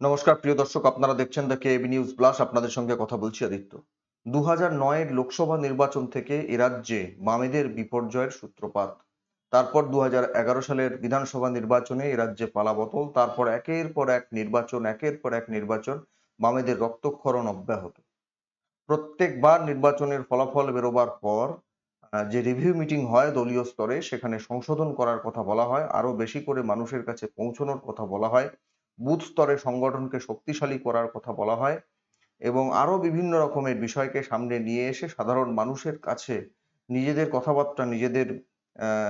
নমস্কার, প্রিয় দর্শক, আপনারা দেখছেন দ্য কেবি নিউজ প্লাস আপনাদের সঙ্গে কথা বলছি আদিত্য। দু হাজার লোকসভা নির্বাচন থেকে এ রাজ্যে বামেদের বিপর্যয়ের সূত্রপাত। তারপর দু সালের বিধানসভা নির্বাচনে এ রাজ্যে পালাবদল, তারপর একের পর এক নির্বাচন, একের পর এক নির্বাচন বামেদের রক্তক্ষরণ অব্যাহত। প্রত্যেকবার নির্বাচনের ফলাফল বেরোবার পর যে রিভিউ মিটিং হয় দলীয় স্তরে, সেখানে সংশোধন করার কথা বলা হয়। আরও বেশি করে মানুষের কাছে পৌঁছানোর কথা বলা হয়। বুথ স্তরে সংগঠনকে শক্তিশালী করার কথা বলা হয় এবং আরও বিভিন্ন রকমের বিষয়কে সামনে নিয়ে এসে সাধারণ মানুষের কাছে নিজেদের কথাবার্তা, নিজেদের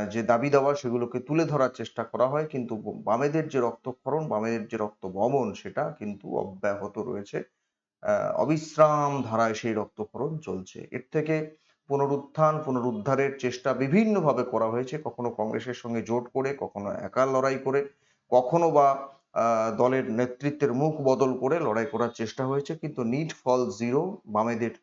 যে দাবি দাওয়া সেগুলোকে তুলে ধরার চেষ্টা করা হয়। কিন্তু বামেদের যে রক্তক্ষরণ, বামেদের যে রক্ত বমন সেটা কিন্তু অব্যাহত রয়েছে। অবিশ্রাম ধারায় সেই রক্তক্ষরণ চলছে। এর থেকে পুনরুত্থান, পুনরুদ্ধারের চেষ্টা বিভিন্নভাবে করা হয়েছে। কখনো কংগ্রেসের সঙ্গে জোট করে, কখনো একা লড়াই করে, কখনো বা দলের নেতৃত্বের মুখ বদল করে লড়াই করার চেষ্টা হয়েছে, কিন্তু নিট ফল জিরো বামেদের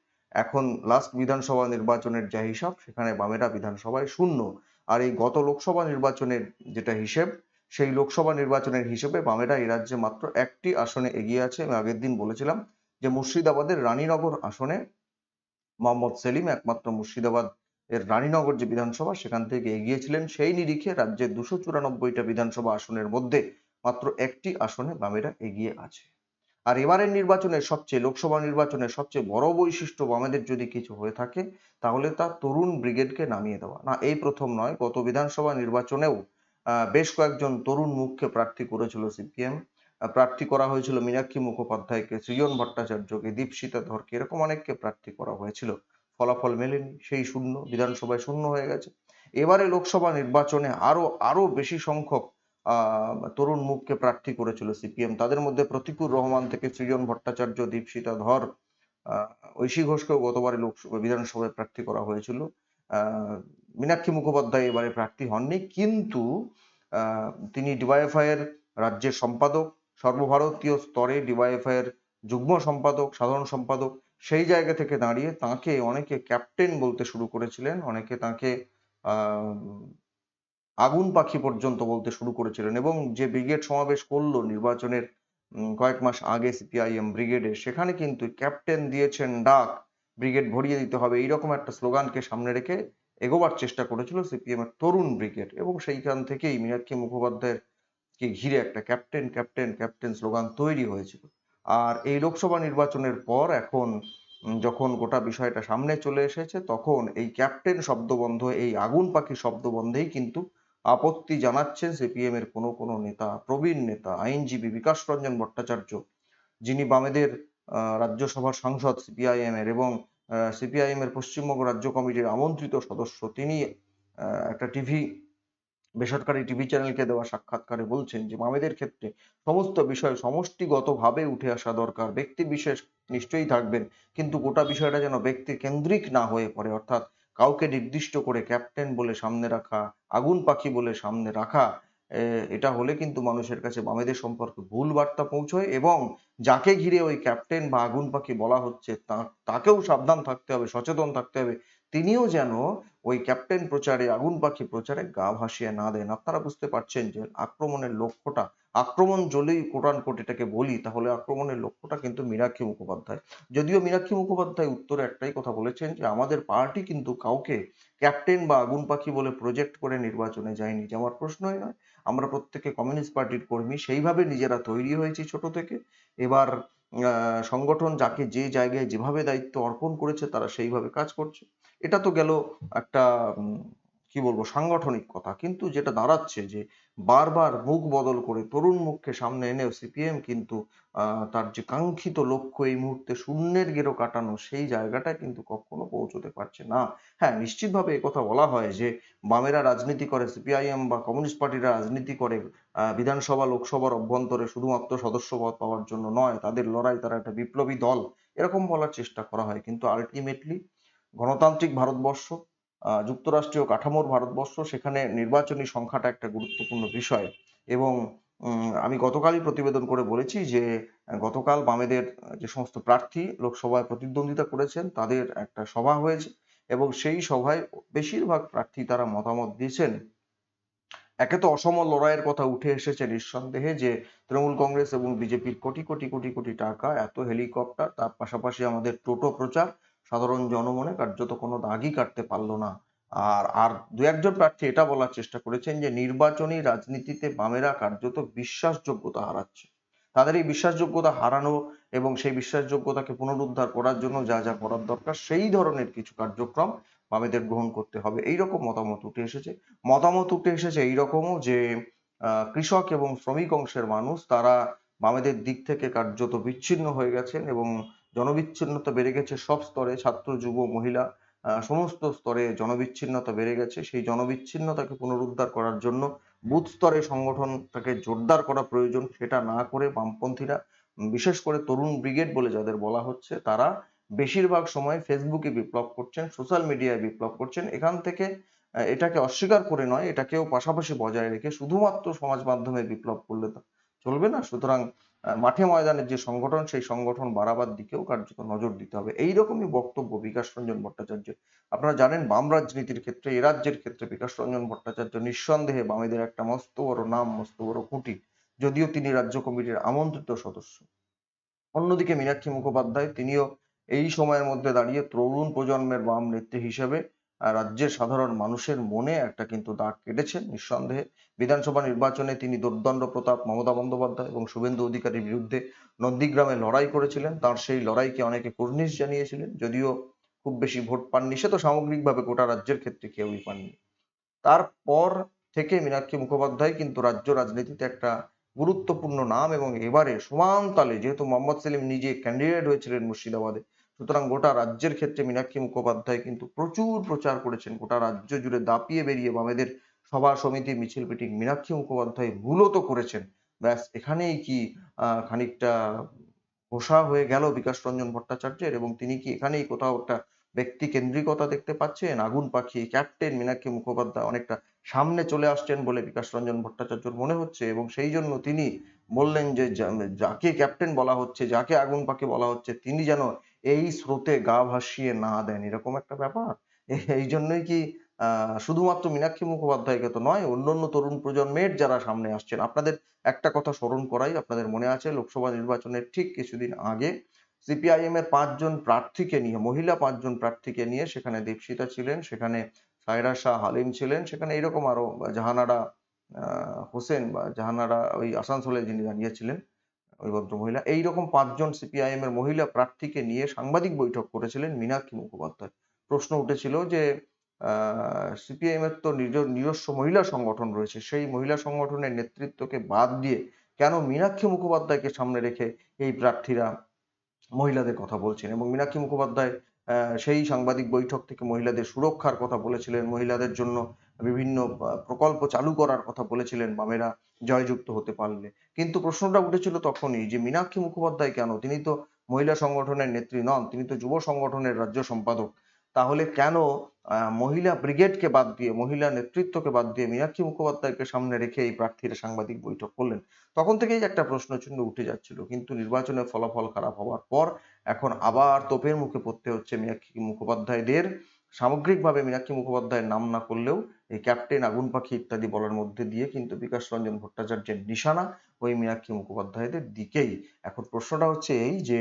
এখন লাস্ট বিধানসভা নির্বাচনের যা হিসাব, সেখানে বামেরা বিধানসভায় শূন্য। আর এই গত লোকসভা নির্বাচনের যেটা হিসেব, সেই লোকসভা নির্বাচনের হিসেবে বামেরা এই রাজ্যে মাত্র একটি আসনে এগিয়ে আছে। আমি আগের দিন বলেছিলাম যে মুর্শিদাবাদের রানীনগর আসনে মোহাম্মদ সেলিম একমাত্র মুর্শিদাবাদ এর রানীনগর যে বিধানসভা, সেখান থেকে এগিয়েছিলেন। সেই নিরিখে রাজ্যের দুশো চুরানব্বইটা বিধানসভা আসনের মধ্যে মাত্র একটি আসনে বামেরা এগিয়ে আছে। আর এবারের নির্বাচনের সবচেয়ে, লোকসভা নির্বাচনের সবচেয়ে বড় বৈশিষ্ট্য বামেদের যদি কিছু হয়ে থাকে, তাহলে তা তরুণ ব্রিগেডকে নামিয়ে দেওয়া। না, এই প্রথম নয়, গত বিধানসভা নির্বাচনেও বেশ কয়েকজন তরুণ মুখকে প্রার্থী করেছিল সিপিএম। প্রার্থী করা হয়েছিল মীনাক্ষী মুখোপাধ্যায়কে, সৃজন ভট্টাচার্যকে, দীপশিতা ধরকে, এরকম অনেককে প্রার্থী করা হয়েছিল। ফলাফল মেলেনি, সেই শূন্য, বিধানসভায় শূন্য হয়ে গেছে। এবারে লোকসভা নির্বাচনে আরও আরও বেশি সংখ্যক তরুণ মুখকে প্রার্থী করেছিল সিপিএম। তাদের মধ্যে প্রতিকুর রহমান থেকে সৃজন ভট্টাচার্য, দীপশিতা ধর ঐশী ঘোষকেও গতবারে লোকসভা, বিধানসভায় প্রার্থী করা হয়েছিল। মীনাক্ষী মুখোপাধ্যায় এবারে প্রার্থী হননি, কিন্তু তিনি ডিওয়াইএফআই এর রাজ্যের সম্পাদক, সর্বভারতীয় স্তরে ডিওয়াইএফআই এর যুগ্ম সম্পাদক, সাধারণ সম্পাদক, সেই জায়গা থেকে দাঁড়িয়ে তাকে অনেকে ক্যাপ্টেন বলতে শুরু করেছিলেন, অনেকে তাকে আগুন পাখি পর্যন্ত বলতে শুরু করেছিলেন এবং যে ব্রিগেড সমাবেশ করল নির্বাচনের কয়েক মাস আগে সিপিআইএম ব্রিগেডে, সেখানে কিন্তু ক্যাপ্টেন দিয়েছেন ডাক, ব্রিগেড ভরিয়ে দিতে হবে, এইরকম একটা স্লোগানকে সামনে রেখে এগোবার চেষ্টা করেছিল সিপিএম এর তরুণ ব্রিগেড এবং সেইখান থেকেই মীনাক্ষী মুখোপাধ্যায়ের কে ঘিরে একটা ক্যাপ্টেন ক্যাপ্টেন ক্যাপ্টেন স্লোগান তৈরি হয়েছিল। আর এই লোকসভা নির্বাচনের পর এখন যখন গোটা বিষয়টা সামনে চলে এসেছে, তখন এই ক্যাপ্টেন শব্দ বন্ধ এই আগুন পাখি শব্দ বন্ধেই কিন্তু আপত্তি জানাচ্ছেন সিপিএম এর কোনো কোনো নেতা, প্রবীণ নেতা, আইনজীবী বিকাশ রঞ্জন ভট্টাচার্য, যিনি বামেদের রাজ্যসভার সাংসদ সিপিআইএম এর এবং সিপিআইএম এর পশ্চিমবঙ্গ রাজ্য কমিটির আমন্ত্রিত সদস্য, তিনি একটা টিভি, বেসরকারি টিভি চ্যানেলকে দেওয়া সাক্ষাৎকারে বলছেন যে বামেদের ক্ষেত্রে সমস্ত বিষয় সমষ্টিগতভাবে উঠে আসা দরকার। ব্যক্তি বিশেষ নিশ্চয়ই থাকবেন, কিন্তু গোটা বিষয়টা যেন ব্যক্তি কেন্দ্রিক না হয়ে পড়ে। অর্থাৎ কাউকে নির্দিষ্ট করে ক্যাপ্টেন বলে সামনে রাখা, আগুন পাখি বলে সামনে রাখা এটা হলে কিন্তু মানুষের কাছে বামেদের সম্পর্কে ভুল বার্তা পৌঁছয় এবং যাকে ঘিরে ওই ক্যাপ্টেন বা আগুন পাখি বলা হচ্ছে তাকেও সাবধান থাকতে হবে, সচেতন থাকতে হবে। তিনিও যেন ওই ক্যাপ্টেন প্রচারে, আগুন পাখি প্রচারে গা ভাসিয়ে না দেন। আপনারা বুঝতে পারছেন যে আক্রমণের লক্ষ্যটা আক্রমণ জলেই কোটান কোট এটাকে বলি, তাহলে আক্রমণের লক্ষ্যটা কিন্তু মীনাক্ষী মুখোপাধ্যায়। যদিও মীনাক্ষী মুখোপাধ্যায় উত্তরে একটাই কথা বলেছেন যে, আমাদের পার্টি কিন্তু কাউকে ক্যাপ্টেন বা আগুন পাখি বলে প্রজেক্ট করে নির্বাচনে যায়নি, যে আমার প্রশ্নই নয়। আমরা প্রত্যেকে কমিউনিস্ট পার্টির কর্মী, সেইভাবে নিজেরা তৈরি হয়েছি ছোট থেকে। এবার সংগঠন যাকে যে জায়গায় যেভাবে দায়িত্ব অর্পণ করেছে, তারা সেইভাবে কাজ করছে। এটা তো গেল একটা কি বলব, সাংগঠনিক কথা। কিন্তু যেটা দাঁড়াচ্ছে যে বারবার মুখ বদল করে তরুণ মুখকে সামনে এনেও সিপিএম কিন্তু তার যে কাঙ্ক্ষিত লক্ষ্য এই মুহূর্তে শূন্যের গেরো কাটানো সেই জায়গাটা কিন্তু কখনো পৌঁছতে পারছে না। হ্যাঁ নিশ্চিতভাবে কথা বলা হয় যে বামেরা রাজনীতি করে, সিপিআইএম বা কমিউনিস্ট পার্টিরা রাজনীতি করে বিধানসভা, লোকসভার অভ্যন্তরে শুধুমাত্র সদস্যপদ পাওয়ার জন্য নয়, তাদের লড়াই তারা একটা বিপ্লবী দল। এরকম বলার চেষ্টা করা হয়। কিন্তু আলটিমেটলি গণতান্ত্রিক ভারতবর্ষ যুক্তরাষ্ট্রীয় কাঠামোর ভারতবর্ষ, সেখানে নির্বাচনী সংখ্যাটা একটা গুরুত্বপূর্ণ বিষয়। এবং আমি গতকালই প্রতিবেদন করে বলেছি যে, গতকাল বামেদের যে সমস্ত প্রার্থী লোকসভায় প্রতিদ্বন্দ্বিতা করেছেন, তাদের একটা সভা হয়েছে এবং সেই সভায় বেশিরভাগ প্রার্থী তারা মতামত দিয়েছেন। একে তো অসম লড়াইয়ের কথা উঠে এসেছে নিঃসন্দেহে যে, তৃণমূল কংগ্রেস এবং বিজেপির কোটি কোটি কোটি কোটি টাকা, এত হেলিকপ্টার, তার পাশাপাশি আমাদের টোটো প্রচার সাধারণ জনমনে কার্যত কোনো দাগই কাটতে পারল না। আর আর দু একজন প্রার্থী এটা বলার চেষ্টা করেছেন যে নির্বাচনী রাজনীতিতে বামেরা কার্যত বিশ্বাসযোগ্যতা হারাচ্ছে। তাদের এই বিশ্বাসযোগ্যতা হারানো এবং সেই বিশ্বাসযোগ্যতাকে পুনরুদ্ধার করার জন্য যা যা করার দরকার সেই ধরনের কিছু কার্যক্রম বামেদের গ্রহণ করতে হবে। এইরকম মতামত উঠে এসেছে। মতামত উঠে এসেছে এইরকমও যে আহ, কৃষক এবং শ্রমিক অংশের মানুষ তারা বামেদের দিক থেকে কার্যত বিচ্ছিন্ন হয়ে গেছেন এবং জনবিচ্ছিন্নতা বেড়ে গেছে সব স্তরে, ছাত্র, যুব, মহিলা সমস্ত স্তরে জনবিচ্ছিন্নতা বেড়ে গেছে। সেই জনবিচ্ছিন্নতাকে পুনরুদ্ধার করার জন্য বুথ স্তরে সংগঠনটাকে জোরদার করা প্রয়োজন, সেটা না করে বামপন্থীরা বিশেষ করে তরুণ ব্রিগেড বলে যাদের বলা হচ্ছে, তারা বেশিরভাগ সময় ফেসবুকে বিপ্লব করছেন, সোশ্যাল মিডিয়ায় বিপ্লব করছেন। এখান থেকে এটাকে অস্বীকার করে নয়, এটাকেও পাশাপাশি বজায় রেখে শুধুমাত্র সমাজ মাধ্যমে বিপ্লব করলে তো চলবে না। সুতরাং মাঠে ময়দানের যে সংগঠন, সেই সংগঠন বাড়াবার দিকেও কার্যত নজর দিতে হবে। এইরকমই বক্তব্য বিকাশ রঞ্জন ভট্টাচার্য। আপনারা জানেন, বাম রাজনীতির ক্ষেত্রে, এ রাজ্যের ক্ষেত্রে বিকাশ রঞ্জন ভট্টাচার্য নিঃসন্দেহে বামেদের একটা মস্ত বড় নাম, মস্ত বড় খুঁটি। যদিও তিনি রাজ্য কমিটির আমন্ত্রিত সদস্য। অন্যদিকে মীনাক্ষী মুখোপাধ্যায়, তিনিও এই সময়ের মধ্যে দাঁড়িয়ে তরুণ প্রজন্মের বাম নেত্রী হিসেবে রাজ্যের সাধারণ মানুষের মনে একটা কিন্তু দাগ কেটেছে নিঃসন্দেহে। বিধানসভা নির্বাচনে তিনি দুর্দণ্ড প্রতাপ মমতা বন্দ্যোপাধ্যায় এবং শুভেন্দু অধিকারীর বিরুদ্ধে নন্দীগ্রামে লড়াই করেছিলেন। তার সেই লড়াইকে অনেকে কুর্নিশ জানিয়েছিলেন, যদিও খুব বেশি ভোট পাননি। সে তো সামগ্রিকভাবে গোটা রাজ্যের ক্ষেত্রে কেউই পাননি। তারপর থেকে মীনাক্ষী মুখোপাধ্যায় কিন্তু রাজ্য রাজনীতিতে একটা গুরুত্বপূর্ণ নাম এবং এবারে সমান তালে যেহেতু মোহাম্মদ সেলিম নিজে ক্যান্ডিডেট হয়েছিলেন মুর্শিদাবাদে সুতরাং গোটা রাজ্যের ক্ষেত্রে মীনাক্ষী মুখোপাধ্যায় কিন্তু প্রচুর প্রচার করেছেন। গোটা রাজ্য জুড়ে দাপিয়ে বেরিয়ে বামেদের সভা, সমিতি, মিছিল, মিটিং মীনাক্ষী মুখোপাধ্যায় মূলত করেছেন। ব্যাস, এখানেই কি খানিকটা ঘোষা হয়ে গেল বিকাশ রঞ্জন ভট্টাচার্যের এবং তিনি কি এখানেই কোথাও একটা ব্যক্তি কেন্দ্রিকতা দেখতে পাচ্ছেন? আগুন পাখি ক্যাপ্টেন মীনাক্ষী মুখোপাধ্যায় অনেকটা সামনে চলে আসছেন বলে বিকাশ রঞ্জন ভট্টাচার্যর মনে হচ্ছে এবং সেই জন্য তিনি বললেন যে, যাকে ক্যাপ্টেন বলা হচ্ছে, যাকে আগুন পাখি বলা হচ্ছে, তিনি যেন এই স্রোতে গা ভাসিয়ে না দেন, এরকম একটা ব্যাপার? এই জন্যই কি শুধুমাত্র মীনাক্ষী মুখোপাধ্যায়কে তো নয়, অন্যান্য তরুণ প্রজন্মের যারা সামনে আসছেন, আপনাদের একটা কথা স্মরণ করাই, আপনাদের মনে আছে লোকসভা নির্বাচনের ঠিক কিছুদিন আগে সিপিআইএম এর পাঁচজন প্রার্থীকে নিয়ে, মহিলা পাঁচজন প্রার্থীকে নিয়ে সেখানে দীপশিতা ছিলেন, সেখানে সায়রা শাহ হালিম ছিলেন, সেখানে এরকম আরও জাহানারা হোসেন বা জাহানারা ওই আসানসোলে যিনি দাঁড়িয়েছিলেন ওই ভদ্র মহিলা। এইরকম পাঁচজন সিপিআইএম এর মহিলা প্রার্থীকে নিয়ে সাংবাদিক বৈঠক করেছিলেন মীনাক্ষী মুখোপাধ্যায়। প্রশ্ন উঠেছিল যে সিপিআইএম এর তো নিজ, নিজস্ব মহিলা সংগঠন রয়েছে, সেই মহিলা সংগঠনের নেতৃত্বকে বাদ দিয়ে কেন মীনাক্ষী মুখোপাধ্যায়কে সামনে রেখে এই প্রার্থীরা মহিলাদের কথা বলছেন? এবং মীনাক্ষী মুখোপাধ্যায় সেই সাংবাদিক বৈঠক থেকে মহিলাদের সুরক্ষার কথা বলেছিলেন। মহিলাদের জন্য বিভিন্ন প্রকল্প চালু করার কথা বলেছিলেন বামেরা, জয়যুক্ত হতে পারলে। কিন্তু প্রশ্নটা উঠেছিল তখনই যে মীনাক্ষী মুখোপাধ্যায় কেন? তিনি তো মহিলা সংগঠনের নেত্রী নন, তিনি তো যুব সংগঠনের রাজ্য সম্পাদক। তাহলে কেন মহিলা ব্রিগেডকে বাদ দিয়ে, মহিলা নেতৃত্বকে বাদ দিয়ে মীনাক্ষী মুখোপাধ্যায়কে সামনে রেখে এই প্রার্থীরা সাংবাদিক বৈঠক করলেন? তখন থেকেই একটা প্রশ্ন চিহ্ন উঠে যাচ্ছিল। কিন্তু নির্বাচনের ফলাফল খারাপ হওয়ার পর এখন আবার তোপের মুখে পড়তে হচ্ছে মীনাক্ষী মুখোপাধ্যায়দের। সামগ্রিকভাবে মীনাক্ষী মুখোপাধ্যায়ের নাম না করলেও এই ক্যাপ্টেন আগুন পাখি ইত্যাদি বলার মধ্যে দিয়ে কিন্তু বিকাশ রঞ্জন ভট্টাচার্যের নিশানা ওই মীনাক্ষী মুখোপাধ্যায়দের দিকেই। এখন প্রশ্নটা হচ্ছে এই যে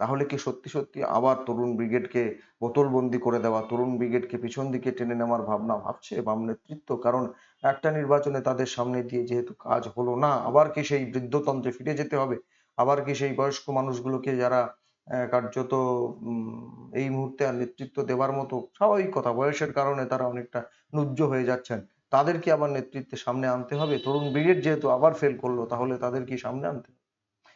তাহলে কি সত্যি সত্যি আবার তরুণ ব্রিগেডকে বোতলবন্দি করে দেওয়া, তরুণ ব্রিগেডকে পিছন দিকে টেনে নেওয়ার ভাবনা ভাবছে বাম নেতৃত্ব? কারণ একটা নির্বাচনে তাদের সামনে দিয়ে যেহেতু কাজ হলো না, আবার কি সেই বৃদ্ধতন্ত্রে ফিরে যেতে হবে? আবার কি সেই বয়স্ক মানুষগুলোকে যারা কার্যত এই মুহূর্তে আর নেতৃত্ব দেওয়ার মতো স্বাভাবিক কথা। বয়সের কারণে তারা অনেকটা নুজ্জ হয়ে যাচ্ছেন। তাদেরকে আবার নেতৃত্বের সামনে আনতে হবে? তরুণ ব্রিগেড যেহেতু আবার ফেল করল, তাহলে তাদের কি সামনে আনতে?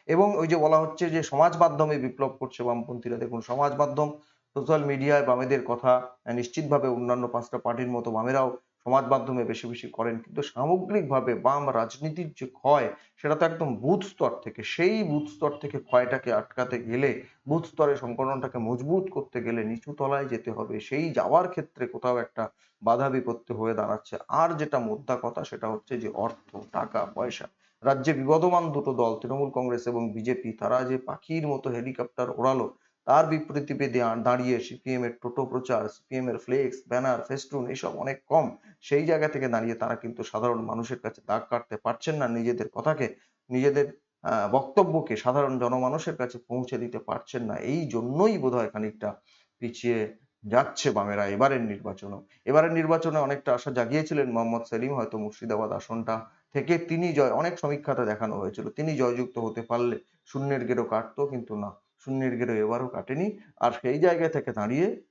এবং ওই যে বলা হচ্ছে যে, সমাজ মাধ্যমে বিপ্লব করছে বামপন্থীরা। দেখুন, সমাজ মাধ্যম সোশ্যাল মিডিয়ায় বামেদের কথা, নিশ্চিতভাবে অন্যান্য পাঁচটা পার্টির মতো বামেরাও সমাজ মাধ্যমে বেশি বেশি করেন। কিন্তু সামগ্রিকভাবে বাম রাজনীতির যে ক্ষয়, সেটা তো একদম বুথ স্তর থেকে। সেই বুথ স্তর থেকে ক্ষয়টাকে আটকাতে গেলে, বুথ স্তরে সংগঠনটাকে মজবুত করতে গেলে নিচু তলায় যেতে হবে। সেই যাওয়ার ক্ষেত্রে কোথাও একটা বাধা বিপত্তি হয়ে দাঁড়াচ্ছে। আর যেটা মোদ্দা কথা, সেটা হচ্ছে যে অর্থ, টাকা, পয়সা। রাজ্যে বিবদমান দুটো দল, তৃণমূল কংগ্রেস এবং বিজেপি, তারা যে পাখির মতো হেলিকপ্টার ওড়ালো তার বিপরীতে দাঁড়িয়ে সিপিএম এর টোটো প্রচার সিপিএম এর ফ্লেক্স ব্যানার ফেস্টুন এসব অনেক কম। সেই জায়গা থেকে দাঁড়িয়ে তারা কিন্তু সাধারণ মানুষের কাছে দাগ কাটতে পারছেন না। নিজেদের কথাকে, নিজেদের বক্তব্যকে সাধারণ জনমানুষের কাছে পৌঁছে দিতে পারছেন না। এই জন্যই বোধহয় খানিকটা পিছিয়ে যাচ্ছে বামেরা। এবারের নির্বাচনও। এবারের নির্বাচনে অনেকটা আশা জাগিয়েছিলেন মোহাম্মদ সেলিম। হয়তো মুর্শিদাবাদ আসনটা থেকে তিনি জয়, অনেক সমীক্ষাতে দেখানো হয়েছিল। তিনি জয়যুক্ত হতে পারলে শূন্যের গেরো কাটতো, কিন্তু না। শূন্যের গেরো এবারও কাটেনি। আর সেই জায়গা থেকে দাঁড়িয়ে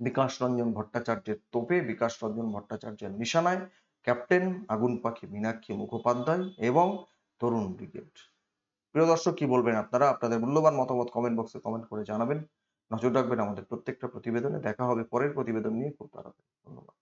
বিকাশ রঞ্জন ভট্টাচার্যের তোপে, বিকাশ রঞ্জন ভট্টাচার্যের নিশানায় ক্যাপ্টেন আগুন পাখি মীনাক্ষী মুখোপাধ্যায় এবং তরুণ ব্রিগেড। প্রিয় দর্শক, কি বলবেন আপনারা? আপনাদের মূল্যবান মতামত কমেন্ট বক্সে কমেন্ট করে জানাবেন। নজর রাখবেন আমাদের প্রত্যেকটা প্রতিবেদনে। দেখা হবে পরের প্রতিবেদন নিয়ে। খুব তাড়াতাড়ি।